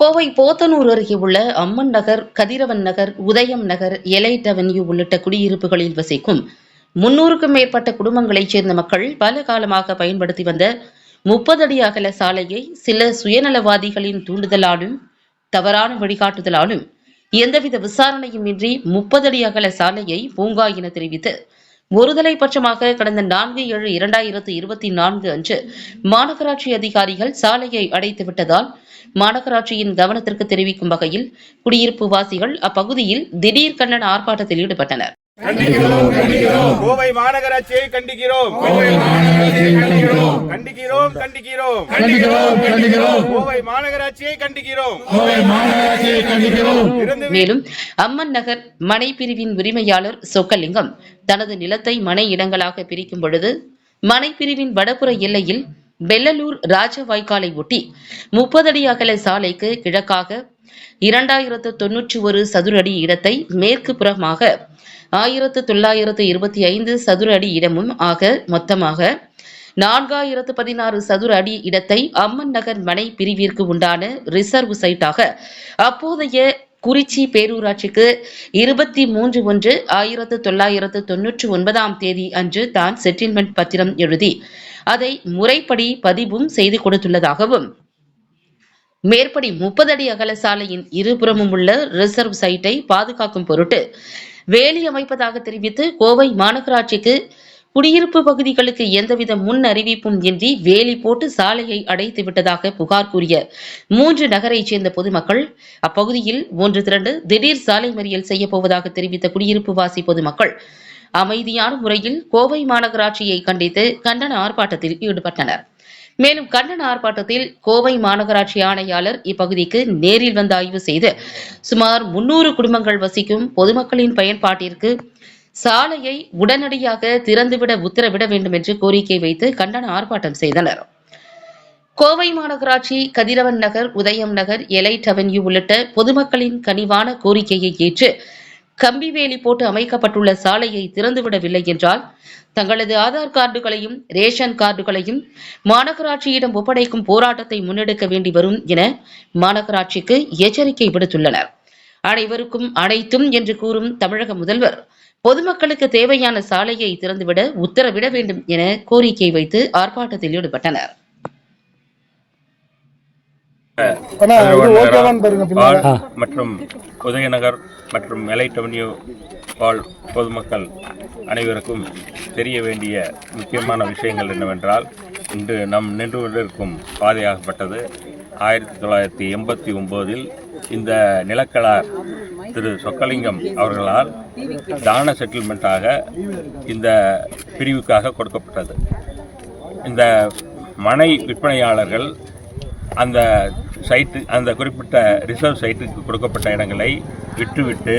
கோவை போத்தனூர் அருகே உள்ள அம்மன் நகர் கதிரவன் நகர் உதயம் நகர் எலைட் அவென்யூ உள்ளிட்ட குடியிருப்புகளில் வசிக்கும் முன்னூறுக்கும் மேற்பட்ட குடும்பங்களைச் சேர்ந்த மக்கள் பல காலமாக பயன்படுத்தி வந்த முப்பது அடி அகல சாலையை சில சுயநலவாதிகளின் தூண்டுதலாலும் தவறான வழிகாட்டுதலாலும் எந்தவித விசாரணையும் இன்றி முப்பது அடி அகல சாலையை பூங்கா என தெரிவித்து ஒருதலை பட்சமாக கடந்த நான்கு ஏழு இரண்டாயிரத்து இருபத்தி நான்கு அன்று மாநகராட்சி அதிகாரிகள் சாலையை அடைத்து விட்டதால் மாநகராட்சியின் கவனத்திற்கு தெரிவிக்கும் வகையில் குடியிருப்பு வாசிகள் அப்பகுதியில் திடீர் கண்டன ஆர்ப்பாட்டத்தில் ஈடுபட்டனர். கோவை மாநகராட்சியை கண்டிக்கிறோம். கண்டிக்கிறோம். கண்டிக்கிறோம் கோவை மாநகராட்சியை கண்டிக்கிறோம். மேலும் அம்மன் நகர் மனை பிரிவின் உரிமையாளர் சொக்கலிங்கம் தனது நிலத்தை மனை இடங்களாக பிரிக்கும் பொழுது மனை பிரிவின் வடபுற எல்லையில் வெள்ளலூர் ராஜவாய்க்காலை ஒட்டி முப்பது அடி அகல சாலைக்கு கிழக்காக இரண்டாயிரத்து தொன்னூற்றி ஒரு சதுர அடி இடத்தை மேற்கு புறமாக ஆயிரத்து தொள்ளாயிரத்து இருபத்தி ஐந்து சதுர அடி இடமும் ஆக மொத்தமாக நான்காயிரத்து பதினாறு சதுர அடி இடத்தை அம்மன் நகர் மனை பிரிவிற்கு உண்டான ரிசர்வ் சைட்டாக அப்போதைய குறிச்சி பேரூராட்சிக்கு இருபத்தி மூன்று ஒன்று ஆயிரத்து தொள்ளாயிரத்து தொன்னூற்றி ஒன்பதாம் தேதி அன்று தான் செட்டில்மெண்ட் பத்திரம் எழுதி அதை முறைப்படி பதிவும் செய்து கொடுத்துள்ளதாகவும் மேற்படி முப்பது அடி அகல சாலையின் இருபுறமும் உள்ள ரிசர்வ் சைட்டை பாதுகாக்கும் பொருட்டு வேலி அமைப்பதாக தெரிவித்து கோவை மாநகராட்சிக்கு குடியிருப்பு பகுதிகளுக்கு எந்தவித முன் அறிவிப்பும் இன்றி வேலி போட்டு சாலையை அடைத்து விட்டதாக புகார் கூறிய மூன்று நகரைச் சேர்ந்த பொதுமக்கள் அப்பகுதியில் ஒன்று திரண்டு திடீர் சாலை மறியல் செய்யப்போவதாக தெரிவித்த குடியிருப்பு வாசி பொதுமக்கள் அமைதியான முறையில் கோவை மாநகராட்சியை கண்டித்து கண்டன ஆர்ப்பாட்டத்தில் ஈடுபட்டனர். மேலும் கண்டன ஆர்ப்பாட்டத்தில் கோவை மாநகராட்சி ஆணையாளர் இப்பகுதிக்கு நேரில் வந்து ஆய்வு செய்து சுமார் முன்னூறு குடும்பங்கள் வசிக்கும் பொதுமக்களின் பயன்பாட்டிற்கு சாலையை உடனடியாக திறந்துவிட உத்தரவிட வேண்டும் என்று கோரிக்கை வைத்து கண்டன ஆர்ப்பாட்டம் செய்தனர். கோவை மாநகராட்சி கதிரவன் நகர் உதயம் நகர் எலைட் அவென்யூ உள்ளிட்ட பொதுமக்களின் கனிவான கோரிக்கையை ஏற்று கம்பி வேலி போட்டு அமைக்கப்பட்டுள்ள சாலையை திறந்துவிடவில்லை என்றால் தங்களது ஆதார் கார்டுகளையும் ரேஷன் கார்டுகளையும் மாநகராட்சியிடம் ஒப்படைக்கும் போராட்டத்தை முன்னெடுக்க வேண்டி வரும் என மாநகராட்சிக்கு எச்சரிக்கை விடுத்துள்ளனர். அனைவருக்கும் அனைத்தும் என்று கூறும் தமிழக முதல்வர் பொதுமக்களுக்கு தேவையான சாலையை திறந்துவிட உத்தரவிட வேண்டும் என கோரிக்கை வைத்து ஆர்ப்பாட்டத்தில் ஈடுபட்டனர். மற்றும் உதயநகர் மற்றும் எலைட் அவென்யூ வாழ் பொதுமக்கள் அனைவருக்கும் தெரிய வேண்டிய முக்கியமான விஷயங்கள் என்னவென்றால் இன்று நம் நின்று கொண்டிருக்கும் பாதையாகப்பட்டது ஆயிரத்தி தொள்ளாயிரத்தி எண்பத்தி ஒம்போதில் இந்த நிலக்கலார் திரு சொக்கலிங்கம் அவர்களால் தான செட்டில்மெண்ட்டாக இந்த பிரிவுக்காக கொடுக்கப்பட்டது. இந்த மனை விற்பனையாளர்கள் அந்த சைட்டு அந்த குறிப்பிட்ட ரிசர்வ் சைட்டுக்கு கொடுக்கப்பட்ட இடங்களை விட்டுவிட்டு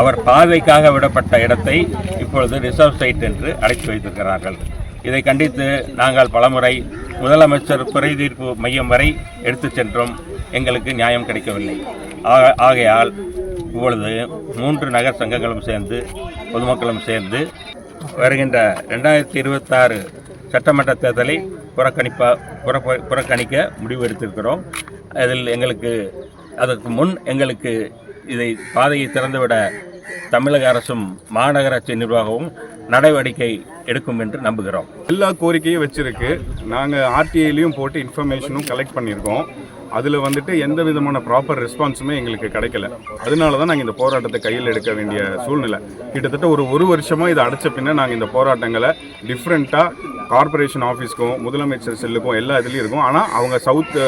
அவர் பாதைக்காக விடப்பட்ட இடத்தை இப்பொழுது ரிசர்வ் சைட் என்று அடைத்து வைத்திருக்கிறார்கள். இதை கண்டித்து நாங்கள் பலமுறை முதலமைச்சர் குறை தீர்ப்பு மையம் வரை எடுத்துச் சென்றோம். எங்களுக்கு நியாயம் கிடைக்கவில்லை. ஆக- ஆகையால் இப்பொழுது மூன்று நகர் சங்கங்களும் சேர்ந்து பொதுமக்களும் சேர்ந்து வருகின்ற ரெண்டாயிரத்தி இருபத்தாறு சட்டமன்ற தேர்தலை புறக்கணிப்பா புறப்ப புறக்கணிக்க முடிவு எடுத்திருக்கிறோம். அதில் எங்களுக்கு அதற்கு முன் எங்களுக்கு இதை பாதையை திறந்துவிட தமிழக அரசும் மாநகராட்சி நிர்வாகமும் நடவடிக்கை எடுக்கும் என்று நம்புகிறோம். எல்லா கோரிக்கையும் வச்சிருக்கு. நாங்கள் ஆர்டிஐலையும் போட்டு இன்ஃபர்மேஷனும் கலெக்ட் பண்ணியிருக்கோம். அதில் வந்துட்டு எந்த விதமான ப்ராப்பர் ரெஸ்பான்ஸுமே எங்களுக்கு கிடைக்கல. அதனால தான் நாங்கள் இந்த போராட்டத்தை கையில் எடுக்க வேண்டிய சூழ்நிலை. கிட்டத்தட்ட ஒரு ஒரு வருஷமாக இதை அடைச்ச பின்ன நாங்கள் இந்த போராட்டங்களை டிஃப்ரெண்ட்டாக கார்ப்பரேஷன் ஆஃபீஸ்க்கும் முதலமைச்சர் செல்லுக்கும் எல்லா இதுலேயும் இருக்கும். ஆனால் அவங்க சவுத்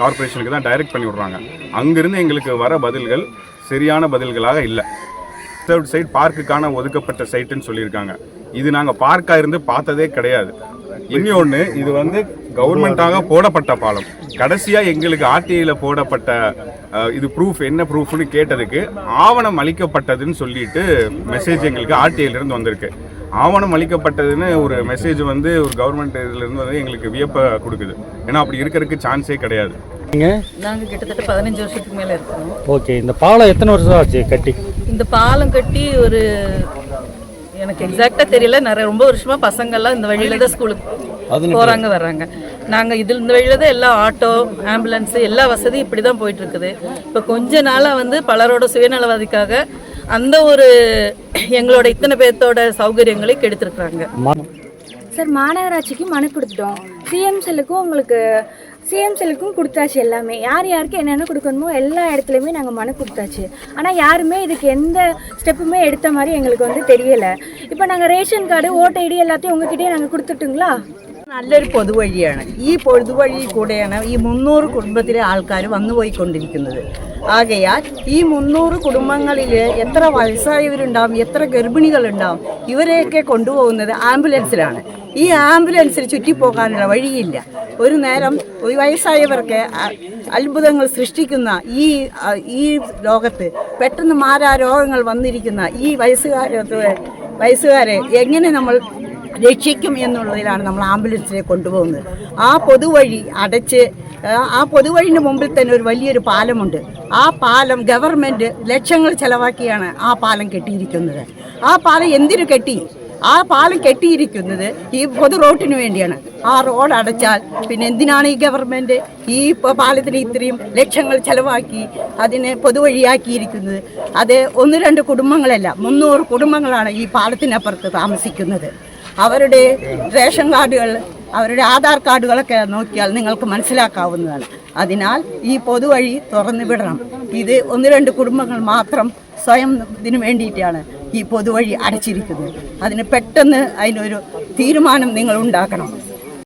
கார்ப்பரேஷனுக்கு தான் டைரக்ட் பண்ணி விட்றாங்க அங்கேருந்து எங்களுக்கு வர பதில்கள் சரியான பதில்களாக இல்லை. ரிசர்வ் சைட் பார்க்குக்கான ஒதுக்கப்பட்ட சைட்டுன்னு சொல்லியிருக்காங்க. இது நாங்கள் பார்க்காக இருந்து பார்த்ததே கிடையாது. இன்னொன்று இது வந்து கவர்மெண்ட்டாக போடப்பட்ட பாலம். கடைசியாக எங்களுக்கு ஆர்டிஐயில் போடப்பட்ட இது ப்ரூஃப் என்ன ப்ரூஃப்னு கேட்டதுக்கு ஆவணம் அளிக்கப்பட்டதுன்னு சொல்லிட்டு மெசேஜ் எங்களுக்கு ஆர்டிஐல இருந்து வந்திருக்கு. ஆவணம் அளிக்கப்பட்டதுன்னு ஒரு மெசேஜ் வந்து ஒரு கவர்மெண்ட் இதுலேருந்து வந்து எங்களுக்கு வியப்பை கொடுக்குது. ஏன்னா அப்படி இருக்கிறதுக்கு சான்ஸே கிடையாது. நாங்கள் கிட்டத்தட்ட பதினஞ்சு வருஷத்துக்கு மேலே இருக்கோம். ஓகே இந்த பாலம் எத்தனை வருஷம் ஆச்சு கட்டி? இந்த பாலம் கட்டி ஒரு எனக்கு எக்ஸாக்டாக தெரியல. நிறைய ரொம்ப வருஷமாக பசங்கள்லாம் இந்த வழியில தான் ஸ்கூலுக்கு போறாங்க வர்றாங்க நாங்க இதில் இந்த வழியில தான் எல்லா ஆட்டோ ஆம்புலன்ஸ் எல்லா வசதியும் இப்படி தான் போயிட்டு இருக்குது இப்போ கொஞ்ச நாளா வந்து பலரோட சுயநலவாதிக்காக அந்த ஒரு எங்களோட இத்தனை பேர்த்தோட சௌகரியங்களை கெடுத்திருக்கிறாங்க. சார் மாநகராட்சிக்கு மனு கொடுத்துட்டோம். சிஎம் செல்லுக்கும் உங்களுக்கு சேம் சில்க்கும் கொடுத்தாச்சு எல்லாமே யார் யாருக்கு என்னென்ன கொடுக்கணுமோ எல்லா இடத்துலையுமே நாங்கள் மனு கொடுத்தாச்சு ஆனால் யாருமே இதுக்கு எந்த ஸ்டெப்புமே எடுத்த மாதிரி எங்களுக்கு வந்து தெரியலை இப்போ நாங்கள் ரேஷன் கார்டு ஓட்ட ஐடி எல்லாத்தையும் உங்ககிட்டயே நாங்கள் கொடுத்துட்டுங்களா നല്ലൊരു പൊതുവഴിയാണ് ഈ പൊതുവഴി കൂടെയാണ് ഈ മുന്നൂറ് കുടുംബത്തിലെ ആൾക്കാർ വന്നുപോയിക്കൊണ്ടിരിക്കുന്നത് ആകയാൽ ഈ മുന്നൂറ് കുടുംബങ്ങളിൽ എത്ര വയസ്സായവരുണ്ടാവും എത്ര ഗർഭിണികളുണ്ടാവും ഇവരെയൊക്കെ കൊണ്ടുപോകുന്നത് ആംബുലൻസിലാണ് ഈ ആംബുലൻസിൽ ചുറ്റിപ്പോകാനുള്ള വഴിയില്ല. ഒരു നേരം ഒരു വയസ്സായവർക്ക് അത്ഭുതങ്ങൾ സൃഷ്ടിക്കുന്ന ഈ ഈ ലോകത്ത് പെട്ടെന്ന് മാറാ രോഗങ്ങൾ വന്നിരിക്കുന്ന ഈ വയസ്സുകാരെ വയസ്സുകാരെ എങ്ങനെ നമ്മൾ രക്ഷിക്കും എന്നുള്ളതിലാണ് നമ്മൾ ആംബുലൻസിനെ കൊണ്ടുപോകുന്നത്. ആ പൊതുവഴി അടച്ച് ആ പൊതുവഴിന്റെ മുമ്പിൽ തന്നെ ഒരു വലിയൊരു പാലമുണ്ട്. ആ പാലം ഗവൺമെന്റ് ലക്ഷങ്ങൾ ചെലവാക്കിയാണ് ആ പാലം കെട്ടിയിരിക്കുന്നത്. ആ പാലം എന്തിനു കെട്ടി? ആ പാലം കെട്ടിയിരിക്കുന്നത് ഈ പൊതു റോഡിന് വേണ്ടിയാണ്. ആ റോഡ് അടച്ചാൽ പിന്നെ എന്തിനാണ് ഈ ഗവൺമെന്റ് ഈ പാലത്തിന് ഇത്രയും ലക്ഷങ്ങൾ ചെലവാക്കി അതിനെ പൊതുവഴിയാക്കിയിരിക്കുന്നത്? അത് ഒന്ന് രണ്ട് കുടുംബങ്ങളല്ല മുന്നൂറ് കുടുംബങ്ങളാണ് ഈ പാലത്തിനപ്പുറത്ത് താമസിക്കുന്നത്. അവരുടെ റേഷൻ കാർഡുകൾ അവരുടെ ആധാർ കാർഡുകളൊക്കെ നോക്കിയാൽ നിങ്ങൾക്ക് മനസ്സിലാക്കാവുന്നതാണ്. അതിനാൽ ഈ പൊതുവഴി തുറന്നു വിടണം. ഇത് ഒന്ന് രണ്ട് കുടുംബങ്ങൾ മാത്രം സ്വയം ഇതിനു വേണ്ടിയിട്ടാണ്. ഈ പൊതുവഴി അടച്ചിരിക്കുന്നത്. അതിന് പെട്ടെന്ന് അതിനൊരു തീരുമാനം നിങ്ങൾ ഉണ്ടാക്കണം